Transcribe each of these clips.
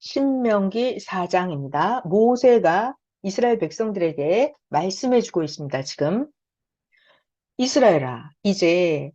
신명기 4장입니다. 모세가 이스라엘 백성들에게 말씀해 주고 있습니다. 지금 이스라엘아 이제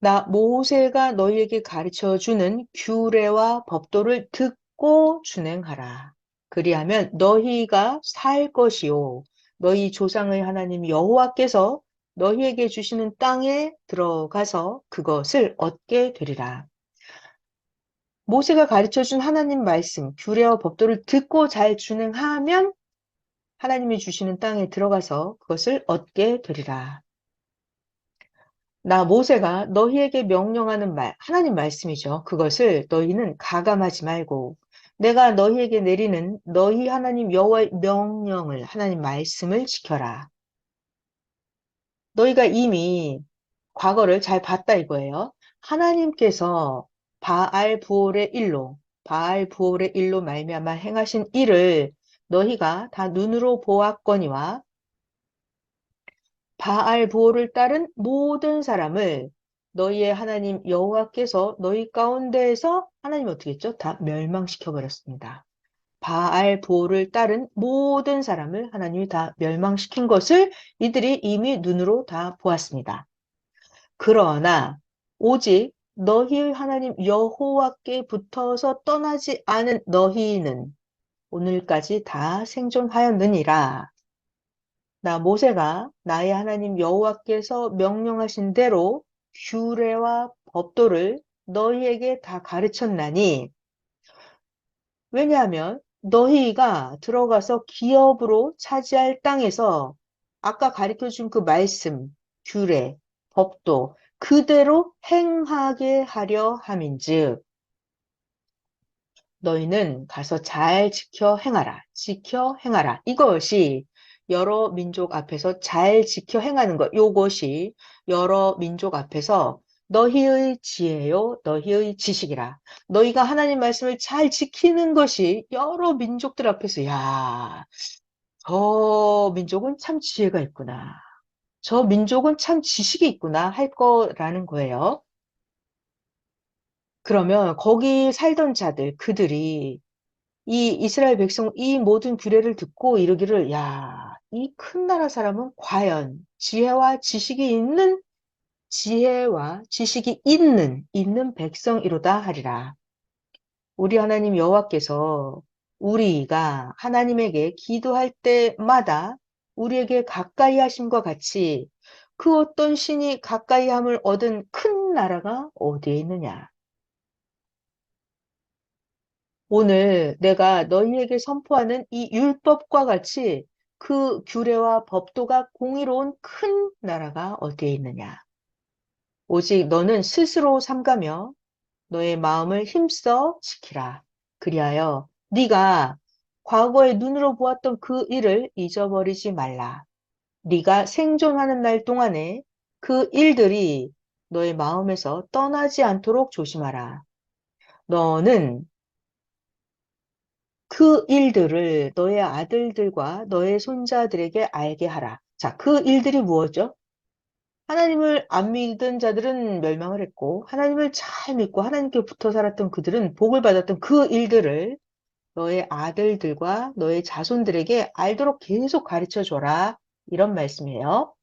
나 모세가 너희에게 가르쳐 주는 규례와 법도를 듣고 준행하라. 그리하면 너희가 살 것이요 너희 조상의 하나님 여호와께서 너희에게 주시는 땅에 들어가서 그것을 얻게 되리라. 모세가 가르쳐 준 하나님 말씀, 규례와 법도를 듣고 잘 준행하면 하나님이 주시는 땅에 들어가서 그것을 얻게 되리라. 나 모세가 너희에게 명령하는 말, 하나님 말씀이죠. 그것을 너희는 가감하지 말고 내가 너희에게 내리는 너희 하나님 여호와의 명령을 하나님 말씀을 지켜라. 너희가 이미 과거를 잘 봤다 이거예요. 하나님께서 바알 부올의 일로 바알 부올의 일로 말미암아 행하신 일을 너희가 다 눈으로 보았거니와 바알 부올을 따른 모든 사람을 너희의 하나님 여호와께서 너희 가운데에서 하나님 어떻게 했죠? 다 멸망시켜 버렸습니다. 바알 부올을 따른 모든 사람을 하나님이 다 멸망시킨 것을 이들이 이미 눈으로 다 보았습니다. 그러나 오직 너희의 하나님 여호와께 붙어서 떠나지 않은 너희는 오늘까지 다 생존하였느니라. 나 모세가 나의 하나님 여호와께서 명령하신 대로 규례와 법도를 너희에게 다 가르쳤나니 왜냐하면 너희가 들어가서 기업으로 차지할 땅에서 아까 가르쳐 준 그 말씀, 규례, 법도 그대로 행하게 하려 함인즉 너희는 가서 잘 지켜 행하라. 지켜 행하라. 이것이 여러 민족 앞에서 잘 지켜 행하는 것. 요것이 여러 민족 앞에서 너희의 지혜요, 너희의 지식이라. 너희가 하나님 말씀을 잘 지키는 것이 여러 민족들 앞에서, 야, 저 민족은 참 지혜가 있구나. 저 민족은 참 지식이 있구나 할 거라는 거예요. 그러면 거기 살던 자들, 그들이 이 이스라엘 백성 이 모든 규례를 듣고 이르기를, 야, 이 큰 나라 사람은 과연 지혜와 지식이 있는 지혜와 지식이 있는 있는 백성이로다 하리라. 우리 하나님 여호와께서 우리가 하나님에게 기도할 때마다 우리에게 가까이 하심과 같이 그 어떤 신이 가까이 함을 얻은 큰 나라가 어디에 있느냐? 오늘 내가 너희에게 선포하는 이 율법과 같이 그 규례와 법도가 공의로운 큰 나라가 어디에 있느냐? 오직 너는 스스로 삼가며 너의 마음을 힘써 지키라. 그리하여 네가 과거에 눈으로 보았던 그 일을 잊어버리지 말라. 네가 생존하는 날 동안에 그 일들이 너의 마음에서 떠나지 않도록 조심하라. 너는 그 일들을 너의 아들들과 너의 손자들에게 알게 하라. 자, 그 일들이 무엇죠? 하나님을 안 믿은 자들은 멸망을 했고, 하나님을 잘 믿고 하나님께 붙어 살았던 그들은 복을 받았던 그 일들을 너의 아들들과 너의 자손들에게 알도록 계속 가르쳐 줘라. 이런 말씀이에요.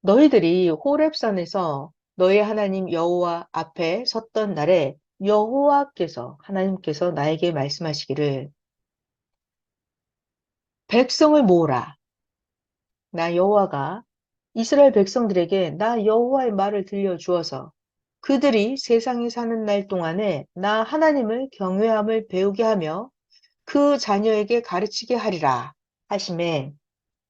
너희들이 호렙산에서 너의 하나님 여호와 앞에 섰던 날에 여호와께서 하나님께서 나에게 말씀하시기를 백성을 모으라. 나 여호와가 이스라엘 백성들에게 나 여호와의 말을 들려 주어서 그들이 세상에 사는 날 동안에 나 하나님을 경외함을 배우게 하며 그 자녀에게 가르치게 하리라 하심에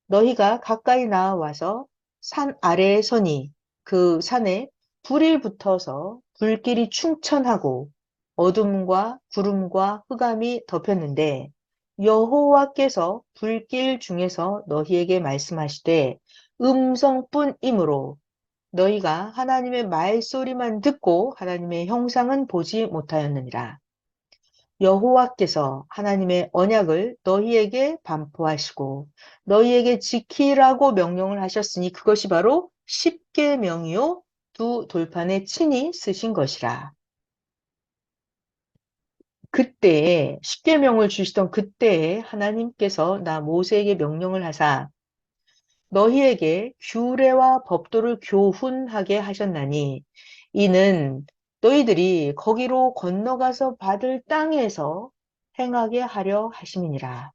너희가 가까이 나와서 산 아래에 서니 그 산에 불이 붙어서 불길이 충천하고 어둠과 구름과 흑암이 덮였는데 여호와께서 불길 중에서 너희에게 말씀하시되 음성뿐이므로 너희가 하나님의 말소리만 듣고 하나님의 형상은 보지 못하였느니라. 여호와께서 하나님의 언약을 너희에게 반포하시고 너희에게 지키라고 명령을 하셨으니 그것이 바로 십계명이요 두 돌판에 친히 쓰신 것이라. 그때에 십계명을 주시던 그때에 하나님께서 나 모세에게 명령을 하사 너희에게 규례와 법도를 교훈하게 하셨나니 이는 너희들이 거기로 건너가서 받을 땅에서 행하게 하려 하심이니라.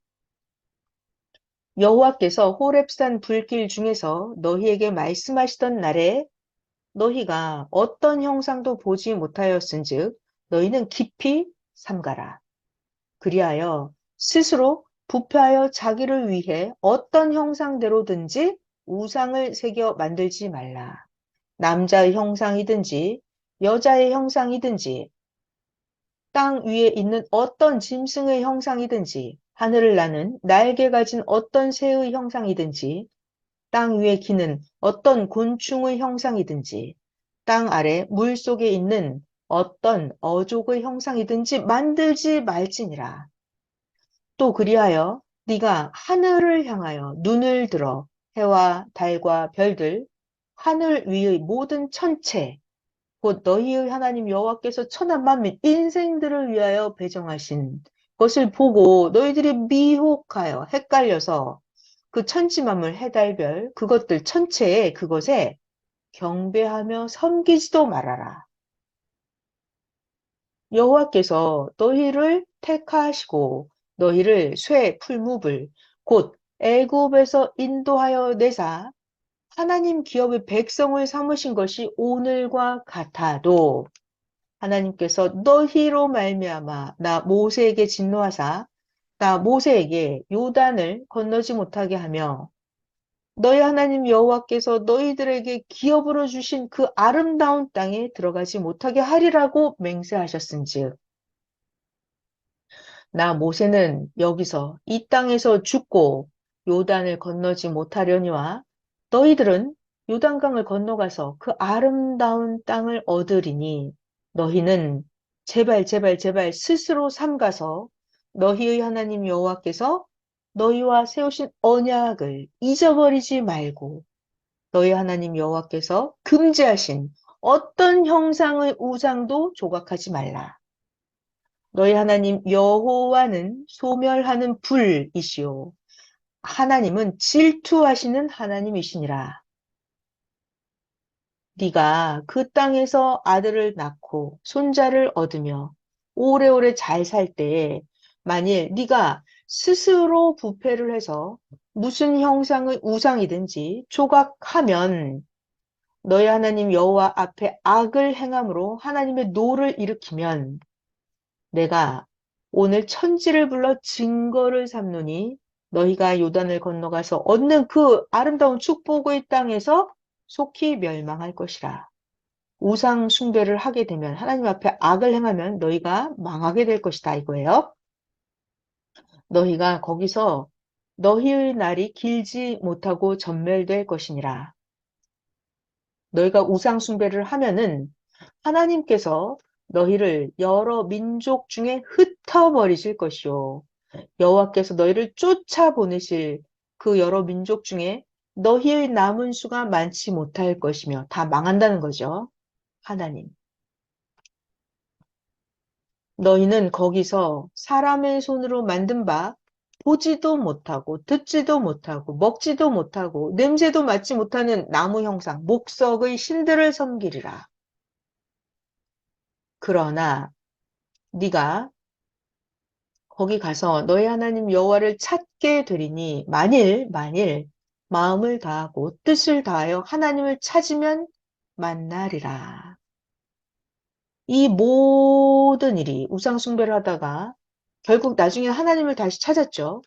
여호와께서 호렙산 불길 중에서 너희에게 말씀하시던 날에 너희가 어떤 형상도 보지 못하였은즉 너희는 깊이 삼가라. 그리하여 스스로 부패하여 자기를 위해 어떤 형상대로든지 우상을 새겨 만들지 말라. 남자의 형상이든지 여자의 형상이든지 땅 위에 있는 어떤 짐승의 형상이든지 하늘을 나는 날개 가진 어떤 새의 형상이든지 땅 위에 기는 어떤 곤충의 형상이든지 땅 아래 물 속에 있는 어떤 어족의 형상이든지 만들지 말지니라. 또 그리하여 네가 하늘을 향하여 눈을 들어 해와 달과 별들 하늘 위의 모든 천체 곧 너희의 하나님 여호와께서 천한 만민 인생들을 위하여 배정하신 것을 보고 너희들이 미혹하여 헷갈려서 그 천지만물 해달별 그것들 천체에 그것에 경배하며 섬기지도 말아라. 여호와께서 너희를 택하시고 너희를 쇠 풀무불 곧 애굽에서 인도하여 내사. 하나님 기업의 백성을 삼으신 것이 오늘과 같아도 하나님께서 너희로 말미암아 나 모세에게 진노하사 나 모세에게 요단을 건너지 못하게 하며 너희 하나님 여호와께서 너희들에게 기업으로 주신 그 아름다운 땅에 들어가지 못하게 하리라고 맹세하셨은즉 나 모세는 여기서 이 땅에서 죽고 요단을 건너지 못하려니와 너희들은 요단강을 건너가서 그 아름다운 땅을 얻으리니 너희는 제발 제발 제발 스스로 삼가서 너희의 하나님 여호와께서 너희와 세우신 언약을 잊어버리지 말고 너희 하나님 여호와께서 금지하신 어떤 형상의 우상도 조각하지 말라. 너희 하나님 여호와는 소멸하는 불이시오. 하나님은 질투하시는 하나님이시니라. 네가 그 땅에서 아들을 낳고 손자를 얻으며 오래오래 잘 살 때에 만일 네가 스스로 부패를 해서 무슨 형상의 우상이든지 조각하면 너희 하나님 여호와 앞에 악을 행함으로 하나님의 노를 일으키면 내가 오늘 천지를 불러 증거를 삼노니 너희가 요단을 건너가서 얻는 그 아름다운 축복의 땅에서 속히 멸망할 것이라. 우상 숭배를 하게 되면 하나님 앞에 악을 행하면 너희가 망하게 될 것이다 이거예요. 너희가 거기서 너희의 날이 길지 못하고 전멸될 것이니라. 너희가 우상 숭배를 하면은 하나님께서 너희를 여러 민족 중에 흩어버리실 것이요. 여호와께서 너희를 쫓아보내실 그 여러 민족 중에 너희의 남은 수가 많지 못할 것이며 다 망한다는 거죠. 하나님. 너희는 거기서 사람의 손으로 만든 바 보지도 못하고 듣지도 못하고 먹지도 못하고 냄새도 맡지 못하는 나무 형상 목석의 신들을 섬기리라. 그러나 네가 거기 가서 너희 하나님 여호와를 찾게 되리니 만일 만일 마음을 다하고 뜻을 다하여 하나님을 찾으면 만나리라. 이 모든 일이 우상 숭배를 하다가 결국 나중에 하나님을 다시 찾았죠.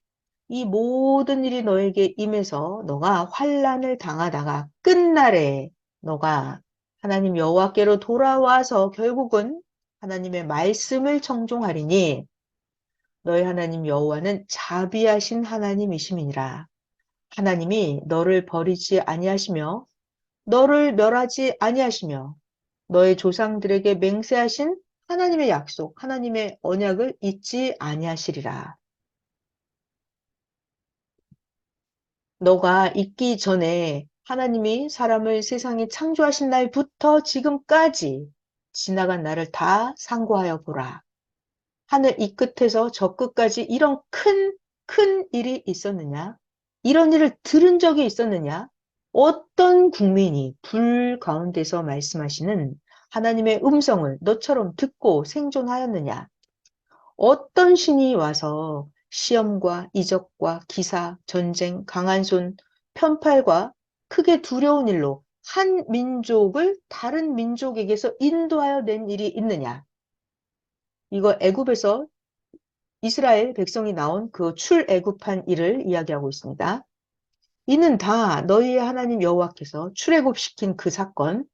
이 모든 일이 너에게 임해서 너가 환란을 당하다가 끝날에 너가 하나님 여호와께로 돌아와서 결국은 하나님의 말씀을 청종하리니 너희 하나님 여호와는 자비하신 하나님이심이니라. 하나님이 너를 버리지 아니하시며 너를 멸하지 아니하시며 너의 조상들에게 맹세하신 하나님의 약속, 하나님의 언약을 잊지 아니하시리라. 너가 있기 전에 하나님이 사람을 세상에 창조하신 날부터 지금까지 지나간 날을 다 상고하여 보라. 하늘 이 끝에서 저 끝까지 이런 큰, 큰 일이 있었느냐? 이런 일을 들은 적이 있었느냐? 어떤 국민이 불 가운데서 말씀하시는 하나님의 음성을 너처럼 듣고 생존하였느냐? 어떤 신이 와서 시험과 이적과 기사, 전쟁, 강한 손, 편팔과 크게 두려운 일로 한 민족을 다른 민족에게서 인도하여 낸 일이 있느냐? 이거 애굽에서 이스라엘 백성이 나온 그 출애굽한 일을 이야기하고 있습니다. 이는 다 너희의 하나님 여호와께서 출애굽시킨 그 사건,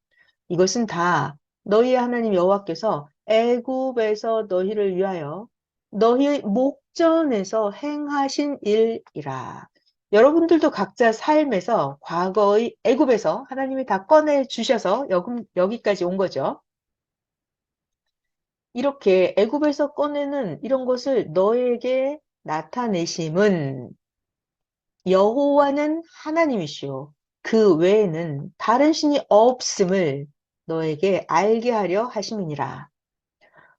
이것은 다 너희의 하나님 여호와께서 애굽에서 너희를 위하여 너희의 목전에서 행하신 일이라. 여러분들도 각자 삶에서 과거의 애굽에서 하나님이 다 꺼내 주셔서 여기까지 온 거죠. 이렇게 애굽에서 꺼내는 이런 것을 너에게 나타내심은 여호와는 하나님이시오. 그 외에는 다른 신이 없음을 너에게 알게 하려 하심이니라.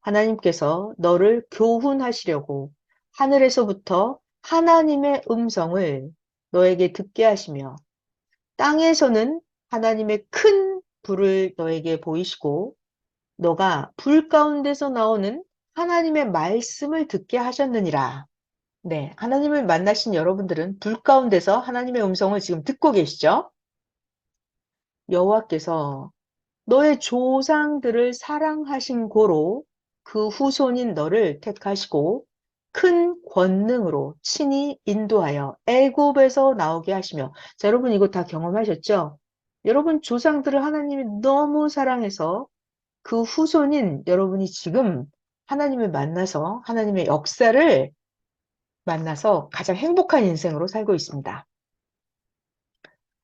하나님께서 너를 교훈하시려고 하늘에서부터 하나님의 음성을 너에게 듣게 하시며 땅에서는 하나님의 큰 불을 너에게 보이시고 너가 불 가운데서 나오는 하나님의 말씀을 듣게 하셨느니라. 네, 하나님을 만나신 여러분들은 불 가운데서 하나님의 음성을 지금 듣고 계시죠? 여호와께서 너의 조상들을 사랑하신 고로 그 후손인 너를 택하시고 큰 권능으로 친히 인도하여 애굽에서 나오게 하시며 자 여러분 이거 다 경험하셨죠? 여러분 조상들을 하나님이 너무 사랑해서 그 후손인 여러분이 지금 하나님을 만나서 하나님의 역사를 만나서 가장 행복한 인생으로 살고 있습니다.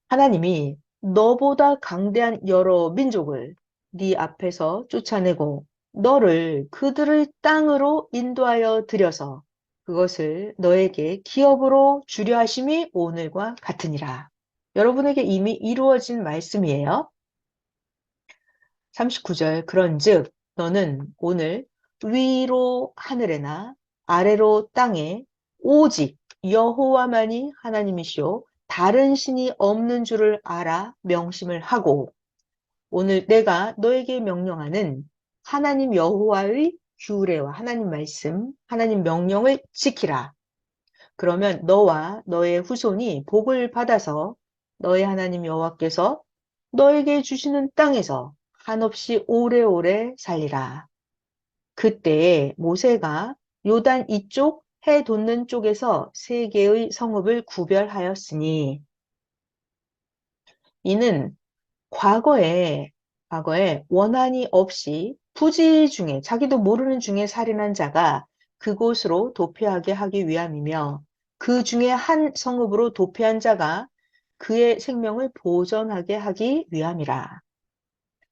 하나님이 너보다 강대한 여러 민족을 네 앞에서 쫓아내고 너를 그들의 땅으로 인도하여 들여서 그것을 너에게 기업으로 주려 하심이 오늘과 같으니라. 여러분에게 이미 이루어진 말씀이에요. 39절 그런즉 너는 오늘 위로 하늘에나 아래로 땅에 오직 여호와만이 하나님이시오 다른 신이 없는 줄을 알아 명심을 하고 오늘 내가 너에게 명령하는 하나님 여호와의 규례와 하나님 말씀, 하나님 명령을 지키라. 그러면 너와 너의 후손이 복을 받아서 너의 하나님 여호와께서 너에게 주시는 땅에서 한없이 오래오래 살리라. 그때에 모세가 요단 이쪽 해 돋는 쪽에서 세 개의 성읍을 구별하였으니 이는 과거에 과거에 원한이 없이 부지 중에 자기도 모르는 중에 살인한 자가 그곳으로 도피하게 하기 위함이며 그 중에 한 성읍으로 도피한 자가 그의 생명을 보전하게 하기 위함이라.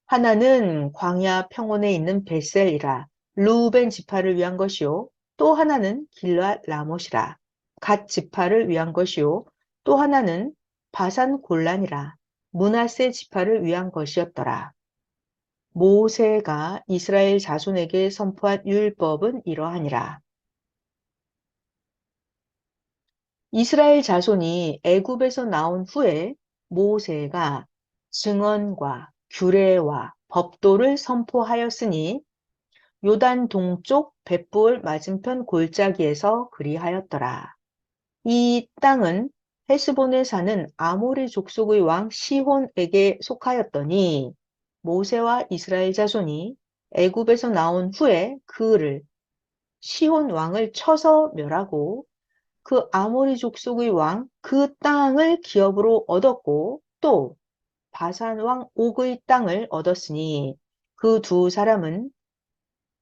하나는 광야 평원에 있는 베셀이라 루벤 지파를 위한 것이요 또 하나는 길랏 라못이라 갓 지파를 위한 것이요 또 하나는 바산 골란이라 문하세 지파를 위한 것이었더라. 모세가 이스라엘 자손에게 선포한 율법은 이러하니라. 이스라엘 자손이 애굽에서 나온 후에 모세가 증언과 규례와 법도를 선포하였으니 요단 동쪽 벳불 맞은편 골짜기에서 그리하였더라. 이 땅은 헤스본에 사는 아모리 족속의 왕 시혼에게 속하였더니 모세와 이스라엘 자손이 애굽에서 나온 후에 그를 시혼 왕을 쳐서 멸하고 그 아모리 족속의 왕 그 땅을 기업으로 얻었고 또 바산 왕 옥의 땅을 얻었으니 그 두 사람은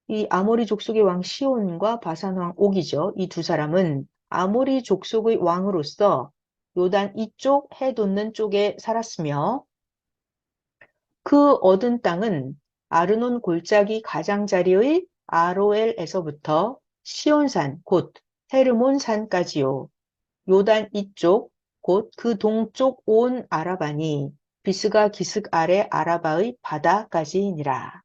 이 아모리 족속의 왕 시온과 바산 왕 옥이죠. 이 두 사람은 아모리 족속의 왕으로서 요단 이쪽 해 돋는 쪽에 살았으며 그 얻은 땅은 아르논 골짜기 가장자리의 아로엘에서부터 시온산 곧 헤르몬산까지요. 요단 이쪽 곧 그 동쪽 온 아라바니 비스가 기슭 아래 아라바의 바다까지니라.